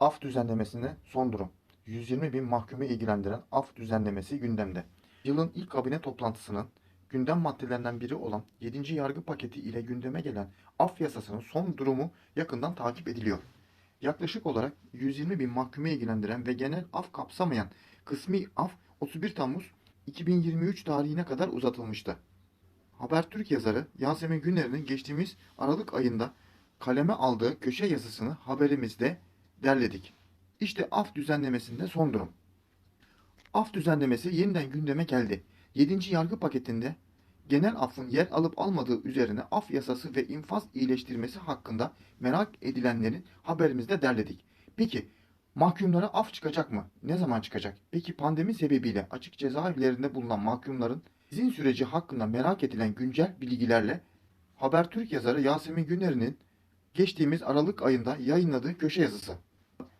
Af düzenlemesine son durum. 120 bin mahkumu ilgilendiren af düzenlemesi gündemde. Yılın ilk kabine toplantısının gündem maddelerinden biri olan 7. yargı paketi ile gündeme gelen af yasasının son durumu yakından takip ediliyor. Yaklaşık olarak 120 bin mahkumu ilgilendiren ve genel af kapsamayan kısmi af 31 Temmuz 2023 tarihine kadar uzatılmıştı. Habertürk yazarı Yasemin Güner'in geçtiğimiz Aralık ayında kaleme aldığı köşe yazısını haberimizde derledik. İşte af düzenlemesinde son durum. Af düzenlemesi yeniden gündeme geldi. 7. yargı paketinde genel affın yer alıp almadığı üzerine af yasası ve infaz iyileştirmesi hakkında merak edilenlerin haberimizde derledik. Peki mahkumlara af çıkacak mı? Ne zaman çıkacak? Peki pandemi sebebiyle açık cezaevlerinde bulunan mahkumların izin süreci hakkında merak edilen güncel bilgilerle Habertürk yazarı Yasemin Güner'in geçtiğimiz Aralık ayında yayınladığı köşe yazısı.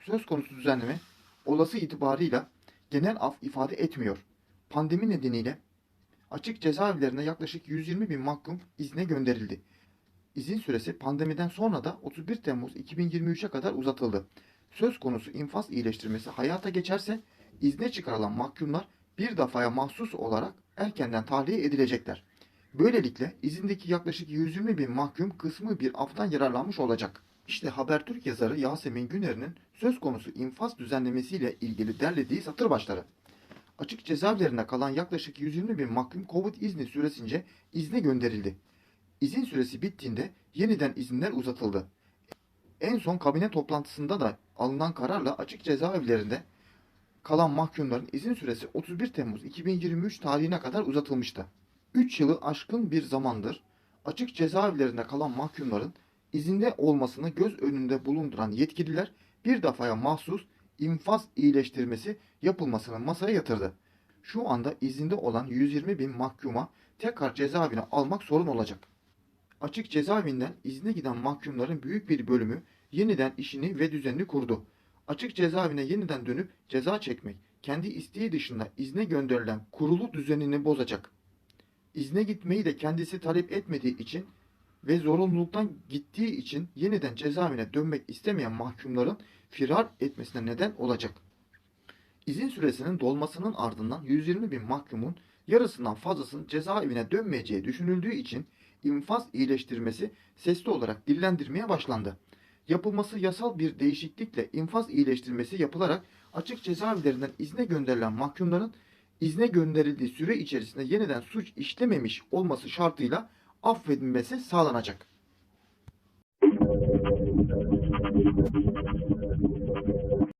Söz konusu düzenleme olası itibarıyla genel af ifade etmiyor. Pandemi nedeniyle açık cezaevlerine yaklaşık 120 bin mahkum izne gönderildi. İzin süresi pandemiden sonra da 31 Temmuz 2023'e kadar uzatıldı. Söz konusu infaz iyileştirmesi hayata geçerse izne çıkarılan mahkumlar bir defaya mahsus olarak erkenden tahliye edilecekler. Böylelikle izindeki yaklaşık 120 bin mahkum kısmı bir aftan yararlanmış olacak. İşte Habertürk yazarı Yasemin Güner'in söz konusu infaz düzenlemesiyle ilgili derlediği satır başları. Açık cezaevlerinde kalan yaklaşık 120 bin mahkum Covid izni süresince izne gönderildi. İzin süresi bittiğinde yeniden izinler uzatıldı. En son kabine toplantısında da alınan kararla açık cezaevlerinde kalan mahkumların izin süresi 31 Temmuz 2023 tarihine kadar uzatılmıştı. 3 yılı aşkın bir zamandır açık cezaevlerinde kalan mahkumların izinde olmasını göz önünde bulunduran yetkililer bir defaya mahsus infaz iyileştirmesi yapılmasını masaya yatırdı. Şu anda izinde olan 120 bin mahkuma tekrar cezaevine almak sorun olacak. Açık cezaevinden izne giden mahkumların büyük bir bölümü yeniden işini ve düzenini kurdu. Açık cezaevine yeniden dönüp ceza çekmek, kendi isteği dışında izne gönderilen kurulu düzenini bozacak. İzne gitmeyi de kendisi talep etmediği için ve zorunluluktan gittiği için yeniden cezaevine dönmek istemeyen mahkumların firar etmesine neden olacak. İzin süresinin dolmasının ardından 120 bin mahkumun yarısından fazlasının cezaevine dönmeyeceği düşünüldüğü için infaz iyileştirmesi sesli olarak dillendirmeye başlandı. Yapılması yasal bir değişiklikle infaz iyileştirmesi yapılarak açık cezaevlerinden izne gönderilen mahkumların izne gönderildiği süre içerisinde yeniden suç işlememiş olması şartıyla affedilmesi sağlanacak.